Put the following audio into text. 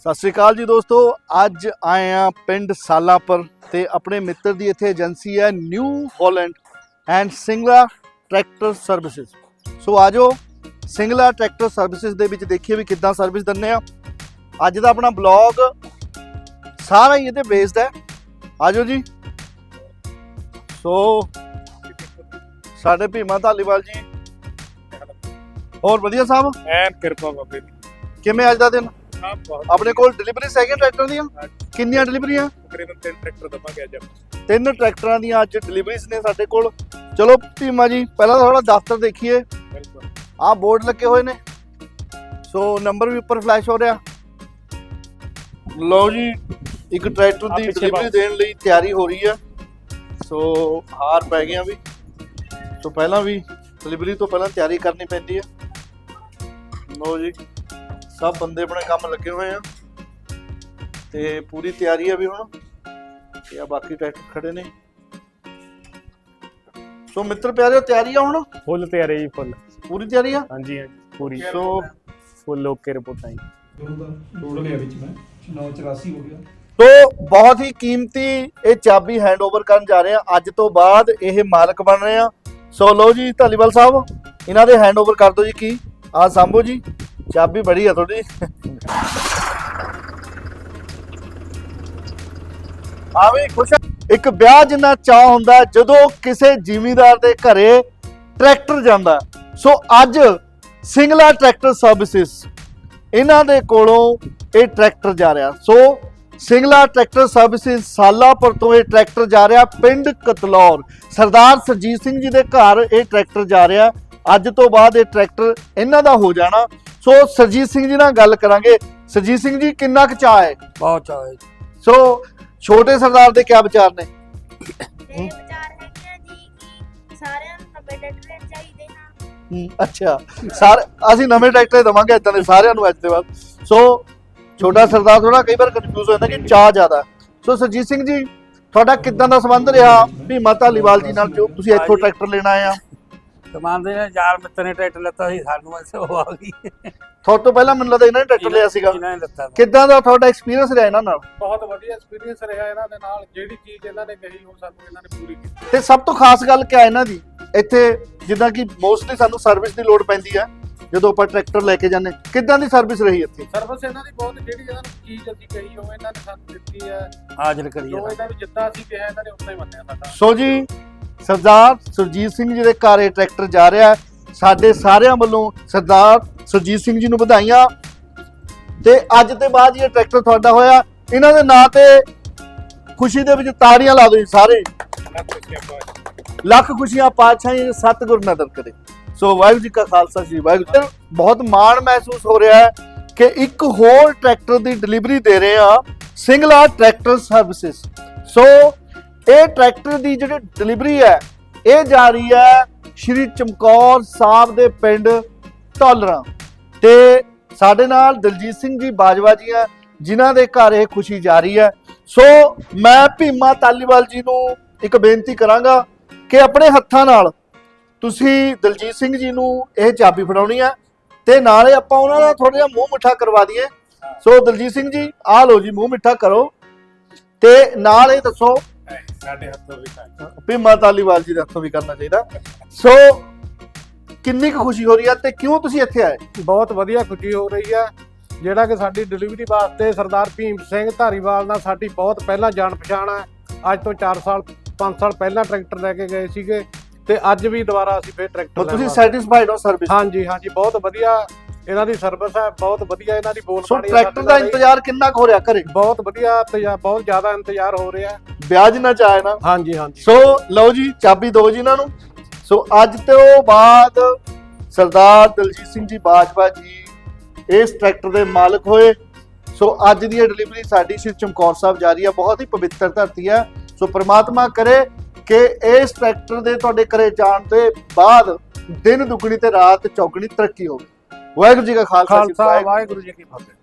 ਸਤਿ ਸ਼੍ਰੀ ਅਕਾਲ ਜੀ ਦੋਸਤੋ ਅੱਜ ਆਏ ਆ ਪਿੰਡ ਸਾਲਾਪੁਰ ਤੇ ਆਪਣੇ ਮਿੱਤਰ ਦੀ ਇੱਥੇ ਏਜੰਸੀ ਹੈ New Holland and Singla tractor services. So ਆਜੋ ਸਿੰਗਲਾ ਟਰੈਕਟਰ ਸਰਵਿਸਿਜ਼ ਦੇ ਵਿੱਚ ਦੇਖੀਏ ਵੀ ਕਿੱਦਾਂ ਸਰਵਿਸ ਦਿੰਨੇ ਆ ਅੱਜ ਦਾ ਆਪਣਾ ਬਲੌਗ ਸਾਰਾ ਹੀ ਇਹਦੇ ਬੇਸਡ ਹੈ। ਆਜੋ ਜੀ। ਸੋ ਸਾਡੇ ਭੀਮਾ ਧਾਲੀਵਾਲ ਜੀ ਹੋਰ ਵਧੀਆ ਸਾਹਿਬ? ਐਨ ਕਿਰਪਾ ਬਾਬੇ ਦੀ। ਕਿਵੇਂ ਅੱਜ ਦਾ ਦਿਨ? ਆਪਣੇ ਕੋਲ ਡਿਲੀਵਰੀ ਹੈਗੀਆਂ ਟਰੈਕਟਰ ਦੀਆਂ? ਕਿੰਨੀਆਂ ਡਿਲੀਵਰੀਆਂ ਤਕਰੀਬਨ ਤਿੰਨ ਟਰੈਕਟਰ ਦਵਾਂਗੇ ਅੱਜ। ਤਿੰਨ ਟਰੈਕਟਰਾਂ ਦੀਆਂ ਅੱਜ ਡਿਲੀਵਰੀਜ਼ ਨੇ ਸਾਡੇ ਕੋਲ। ਚਲੋ ਭੀਮਾ ਜੀ ਪਹਿਲਾਂ ਥੋੜਾ ਦਫ਼ਤਰ ਦੇਖੀਏ। ਆਹ ਬੋਰਡ ਲੱਗੇ ਹੋਏ ਨੇ। ਸੋ ਨੰਬਰ ਵੀ ਉੱਪਰ ਫਲੈਸ਼ ਹੋ ਰਿਹਾ। ਲਓ ਜੀ ਇੱਕ ਟਰੈਕਟਰ ਦੀ ਡਿਲੀਵਰੀ। ਦੇਣ ਲਈ ਤਿਆਰੀ ਹੋ ਰਹੀ ਹੈ ਸੋ ਹਾਰ ਪੈ ਗਿਆ ਵੀ। ਸੋ ਪਹਿਲਾਂ ਵੀ ਡਿਲੀਵਰੀ ਤੋਂ ਪਹਿਲਾਂ ਤਿਆਰੀ ਕਰਨੀ ਪੈਂਦੀ ਹੈ ਲਓ ਜੀ। ਸਭ ਬੰਦੇ ਆਪਣੇ ਕੰਮ ਲੱਗੇ ਹੋਏ ਆ। ਤੇ ਪੂਰੀ ਤਿਆਰੀ ਹੈ ਵੀ ਹੁਣ। ਤੇ ਆ ਬਾਕੀ ਟਰੈਕਟਰ ਖੜੇ ਨੇ। ਸੋ ਮਿੱਤਰ ਪਿਆਰਿਓ ਤਿਆਰੀ ਆ ਹੁਣ? ਫੁੱਲ ਤਿਆਰੀ ਜੀ ਫੁੱਲ। ਪੂਰੀ ਤਿਆਰੀ ਆ? ਹਾਂਜੀ ਹਾਂਜੀ ਪੂਰੀ। ਸੋ ਫੁੱਲ ਓਕੇ ਰਿਪੋਰਟਾਂ ਜੀ ਰੋਡ ਲਿਆ ਵਿੱਚ ਮੈਂ। 984 ਹੋ ਗਿਆ। ਤੋ ਬਹੁਤ ਹੀ ਕੀਮਤੀ ਇਹ ਚਾਬੀ ਹੈਂਡਓਵਰ ਕਰਨ ਜਾ ਰਹੇ ਆ। ਅੱਜ ਤੋਂ ਬਾਅਦ ਇਹ ਮਾਲਕ ਬਣ ਰਹੇ ਆ। ਸੋ ਲਓ ਜੀ ਧਾਲੀਵਾਲ ਸਾਹਿਬ ਇਹਨਾਂ ਦੇ ਹੈਂਡਓਵਰ ਕਰ ਦਿਓ ਜੀ ਕੀ? ਆ ਸੰਭੋ ਜੀ। ਚਾਬੀ ਬੜੀ ਆ ਤੁਹਾਡੀ। ਆ ਵੀ ਖੁਸ਼ ਇੱਕ ਵਿਆਹ ਜਿੰਨਾ ਚਾਹ ਹੁੰਦਾ ਜਦੋਂ ਕਿਸੇ ਜ਼ਿਮੀਂਦਾਰ ਦੇ ਘਰੇ ਟਰੈਕਟਰ ਜਾਂਦਾ ਸੋ ਅੱਜ ਸਿੰਗਲਾ ਟਰੈਕਟਰ ਸਰਵਿਸਿਜ਼ ਇਹਨਾਂ ਦੇ ਕੋਲੋਂ ਇਹ ਟਰੈਕਟਰ ਜਾ ਰਿਹਾ। So Singla tractor services Salapur ਤੋਂ ਇਹ ਟਰੈਕਟਰ ਜਾ ਰਿਹਾ, ਪਿੰਡ ਕਤਲੌਰ। ਸਰਦਾਰ ਸਰਜੀਤ ਸਿੰਘ ਜੀ ਦੇ ਘਰ ਇਹ ਟਰੈਕਟਰ ਜਾ ਰਿਹਾ। ਅੱਜ ਤੋਂ ਬਾਅਦ ਇਹ ਟਰੈਕਟਰ ਇਹਨਾਂ ਦਾ ਹੋ ਜਾਣਾ। ਸੋ ਸਰਜੀਤ ਸਿੰਘ ਜੀ ਨਾਲ ਗੱਲ ਕਰਾਂਗੇ। ਸਰਜੀਤ ਸਿੰਘ ਜੀ ਕਿੰਨਾ ਕੁ ਚਾਹ ਹੈ? ਬਹੁਤ ਚਾਅ ਹੈ। ਸੋ ਛੋਟੇ ਸਰਦਾਰ ਦੇ ਕੀ ਵਿਚਾਰ ਨੇ? ਮੇਰੇ ਵਿਚਾਰ ਹੈਗੇ ਆ ਜੀ ਕਿ ਸਾਰਿਆਂ ਨੂੰ ਨਵੇਂ ਟਰੈਕਟਰ ਚਾਹੀਦੇ ਹਨ ਹਮ, ਅੱਛਾ। ਸਾਰੇ ਅਸੀਂ ਨਵੇਂ ਟਰੈਕਟਰ ਦਵਾਂਗੇ ਇਦਾਂ ਦੇ ਸਾਰਿਆਂ ਨੂੰ ਅੱਜ ਦੇ ਬਾਅਦ। ਸੋ ਛੋਟਾ ਸਰਦਾਰ ਥੋੜਾ ਕਈ ਵਾਰ ਕਨਫਿਊਜ਼ ਹੋ ਜਾਂਦਾ ਕਿ ਚਾਹ ਜ਼ਿਆਦਾ। ਸੋ ਸਰਜੀਤ ਸਿੰਘ ਜੀ ਤੁਹਾਡਾ ਕਿੱਦਾਂ ਦਾ ਸੰਬੰਧ ਰਿਹਾ? ਭੀਮਾ ਧਾਲੀਵਾਲ ਜੀ ਨਾਲ ਜੋ ਤੁਸੀਂ ਇੱਥੋਂ। ਟਰੈਕਟਰ ਲੈਣ ਆਏ ਆ? ਕਮਾਂਦੇ ਨੇ ਯਾਰ ਮਿੱਤਰ ਨੇ ਟਰੈਕਟਰ ਲੱਤਾ ਸੀ ਸਾਨੂੰ ਐਸੇ ਉਹ ਆ ਗਈ। ਤੁਹਾਡੇ ਤੋਂ ਪਹਿਲਾਂ ਮੈਨੂੰ ਲੱਗਦਾ ਇਹਨਾਂ ਨੇ ਟਰੈਕਟਰ ਲਿਆ ਸੀਗਾ। ਇਹਨਾਂ ਨੇ ਲੱਤਾ ਤਾ। ਕਿੱਦਾਂ ਦਾ ਤੁਹਾਡਾ ਐਕਸਪੀਰੀਅੰਸ ਰਿਹਾ ਇਹਨਾਂ ਨਾਲ? ਬਹੁਤ ਵਧੀਆ ਐਕਸਪੀਰੀਅੰਸ ਰਿਹਾ ਇਹਨਾਂ ਦੇ ਨਾਲ। ਜਿਹੜੀ ਚੀਜ਼ ਇਹਨਾਂ ਨੇ ਕਹੀ ਉਹ ਸਾਨੂੰ ਇਹਨਾਂ ਨੇ ਪੂਰੀ ਕੀਤੀ। ਤੇ ਸਭ ਤੋਂ ਖਾਸ ਗੱਲ ਕਿਆ ਇਹਨਾਂ ਦੀ? ਇੱਥੇ ਜਿੱਦਾਂ ਕਿ ਮੋਸਟਲੀ ਸਾਨੂੰ ਸਰਵਿਸ ਦੀ ਲੋੜ ਪੈਂਦੀ ਹੈ ਜਦੋਂ ਆਪਾਂ ਟਰੈਕਟਰ ਲੈ ਕੇ ਜਾਂਦੇ। ਕਿੱਦਾਂ ਦੀ ਸਰਵਿਸ ਰਹੀ ਇੱਥੇ? ਸਰਵਿਸ ਇਹਨਾਂ ਦੀ ਬਹੁਤ ਜਿਹੜੀ ਇਹਨਾਂ ਨੂੰ ਚੀਜ਼ ਅਸੀਂ ਕਹੀ ਉਹ ਇਹਨਾਂ ਨੇ ਸਾਨੂੰ ਦਿੱਤੀ ਹੈ ਹਾਜ਼ਰ ਕਰੀ ਜੋ ਇਹਨਾਂ ਨੂੰ ਜਿੱਦਾਂ ਅਸੀਂ ਕਿਹਾ ਇਹਨਾਂ ਨੇ ਉਦਾਂ ਹੀ ਮੰਨਿਆ ਸਾਡਾ। ਸੋ ਜੀ ਸਰਦਾਰ ਸੁਰਜੀਤ ਸਿੰਘ ਜੀ ਦੇ ਘਰ ਇਹ ਟਰੈਕਟਰ ਜਾ ਰਿਹਾ ਹੈ। ਸਾਡੇ ਸਾਰਿਆਂ ਵੱਲੋਂ ਸਰਦਾਰ ਸੁਰਜੀਤ ਸਿੰਘ ਜੀ ਨੂੰ ਵਧਾਈਆਂ। ਤੇ ਅੱਜ ਤੇ ਬਾਅਦ ਇਹ ਟਰੈਕਟਰ ਤੁਹਾਡਾ ਹੋਇਆ। ਇਹਨਾਂ ਦੇ ਨਾਂ ਤੇ ਖੁਸ਼ੀ ਦੇ ਵਿੱਚ ਤਾੜੀਆਂ ਲਾ ਦਿਓ ਜੀ ਸਾਰੇ। ਲੱਖ ਖੁਸ਼ੀਆਂ ਪਾਤਸ਼ਾਹੀ ਸਤਿਗੁਰ ਨਦਰ ਕਰੇ। ਸੋ ਵਾਹਿਗੁਰੂ ਜੀ ਕਾ ਖਾਲਸਾ ਜੀ ਵਾਹਿਗੁਰੂ। ਜੀ ਬਹੁਤ ਮਾਣ ਮਹਿਸੂਸ ਹੋ ਰਿਹਾ ਹੈ ਕਿ ਇੱਕ ਹੋਰ ਟਰੈਕਟਰ ਦੀ ਡਿਲੀਵਰੀ ਦੇ ਰਹੇ ਆ ਸਿੰਗਲਾ ਟਰੈਕਟਰ ਸਰਵਿਸਿਜ਼ ਸੋ ਇਹ ਟਰੈਕਟਰ ਦੀ ਜਿਹੜੀ ਡਿਲੀਵਰੀ ਹੈ, ਇਹ ਜਾ ਰਹੀ ਹੈ ਸ਼੍ਰੀ ਚਮਕੌਰ ਸਾਹਿਬ ਦੇ ਪਿੰਡ ਧੌਲਰਾ। ਤੇ ਸਾਡੇ ਨਾਲ ਦਲਜੀਤ ਸਿੰਘ ਜੀ ਬਾਜਵਾ ਜੀ ਆ ਜਿਨ੍ਹਾਂ ਦੇ ਘਰ ਇਹ ਖੁਸ਼ੀ ਜਾ ਰਹੀ ਹੈ। ਸੋ ਮੈਂ ਭੀਮਾ ਤਾਲੀਵਾਲ ਜੀ ਨੂੰ ਇੱਕ ਬੇਨਤੀ ਕਰਾਂਗਾ ਕਿ ਆਪਣੇ ਹੱਥਾਂ ਨਾਲ ਤੁਸੀਂ ਦਲਜੀਤ ਸਿੰਘ ਜੀ ਨੂੰ ਇਹ ਚਾਬੀ ਫੜਾਉਣੀ ਹੈ ਤੇ ਨਾਲੇ ਆਪਾਂ ਉਹਨਾਂ ਦਾ ਥੋੜਾ ਜਿਹਾ ਮੂੰਹ ਮਿੱਠਾ ਕਰਵਾ ਦਈਏ। ਸੋ ਦਲਜੀਤ ਸਿੰਘ ਜੀ, ਆਹ ਲਓ ਜੀ, ਮੂੰਹ ਮਿੱਠਾ ਕਰੋ ਤੇ ਨਾਲ ਇਹ ਦੱਸੋ ਸਾਡੇ ਹੱਥੋਂ ਵੀ ਖਾਈ ਭੀਮਾ ਤਾਲੀਵਾਲ ਜੀ ਦੇ ਹੱਥੋਂ ਵੀ ਕਰਨਾ ਚਾਹੀਦਾ। ਸੋ ਕਿੰਨੀ ਕੁ ਖੁਸ਼ੀ ਹੋ ਰਹੀ ਹੈ ਤੇ ਕਿਉਂ ਤੁਸੀਂ ਇੱਥੇ ਆਏ? ਬਹੁਤ ਵਧੀਆ ਖੁਸ਼ੀ ਹੋ ਰਹੀ ਹੈ ਜਿਹੜਾ ਕਿ ਸਾਡੀ ਡਿਲੀਵਰੀ ਵਾਸਤੇ ਸਰਦਾਰ ਭੀਮ ਸਿੰਘ ਧਾਰੀਵਾਲ ਨਾਲ ਸਾਡੀ ਬਹੁਤ ਪਹਿਲਾਂ ਜਾਣ ਪਛਾਣ ਹੈ ਅੱਜ ਤੋਂ 4 ਸਾਲ 5 ਸਾਲ ਪਹਿਲਾਂ ਟਰੈਕਟਰ ਲੈ ਕੇ ਗਏ ਸੀਗੇ ਤੇ ਅੱਜ ਵੀ ਦੁਬਾਰਾ ਅਸੀਂ ਫੇਰ ਟਰੈਕਟਰ ਤੁਸੀਂ ਲੈਣ ਸੈਟੀਸਫਾਈਡ ਹੋ ਸਰਵਿਸ ਹਾਂਜੀ ਹਾਂਜੀ ਬਹੁਤ ਵਧੀਆ। ਇਹਨਾਂ ਦੀ ਸਰਵਿਸ ਹੈ ਬਹੁਤ ਵਧੀਆ ਇਹਨਾਂ ਦੀ ਬੋਲ ਸੋ ਟਰੈਕਟਰ ਦਾ। ਇੰਤਜ਼ਾਰ ਕਿੰਨਾ ਕੁ ਹੋ ਰਿਹਾ ਘਰੇ? ਬਹੁਤ ਵਧੀਆ ਇੰਤਜ਼ਾਰ ਬਹੁਤ ਜ਼ਿਆਦਾ ਇੰਤਜ਼ਾਰ ਹੋ ਰਿਹਾ। ਵਿਆਜ ਨਾ ਚਾਹੇ ਨਾ? ਹਾਂਜੀ ਹਾਂਜੀ। ਸੋ ਲਓ ਜੀ ਚਾਬੀ ਦਿਓ ਜੀ ਇਹਨਾਂ ਨੂੰ। ਸੋ ਅੱਜ ਤੋਂ ਬਾਅਦ ਸਰਦਾਰ ਦਲਜੀਤ ਸਿੰਘ ਜੀ ਬਾਜਵਾ ਜੀ ਇਸ ਟਰੈਕਟਰ ਦੇ ਮਾਲਕ ਹੋਏ। ਸੋ ਅੱਜ ਦੀ ਇਹ ਡਿਲੀਵਰੀ ਸਾਡੀ ਸ਼੍ਰੀ ਚਮਕੌਰ ਸਾਹਿਬ ਜਾ ਰਹੀ ਹੈ। ਬਹੁਤ ਹੀ ਪਵਿੱਤਰ ਧਰਤੀ ਹੈ। ਸੋ ਪ੍ਰਮਾਤਮਾ ਕਰੇ ਕਿ ਇਸ ਟਰੈਕਟਰ ਦੇ ਤੁਹਾਡੇ ਘਰੇ ਜਾਣ ਦੇ ਬਾਅਦ ਦਿਨ ਦੁੱਗਣੀ ਤੇ ਰਾਤ ਚੌਗਣੀ ਤਰੱਕੀ ਹੋਵੇ। ਵਾਹਿਗੁਰੂ ਜੀ ਕਾ ਖਾਲਸਾ ਖਾਲਸਾ ਵਾਹਿਗੁਰੂ ਜੀ ਕੀ ਫਤਿਹ।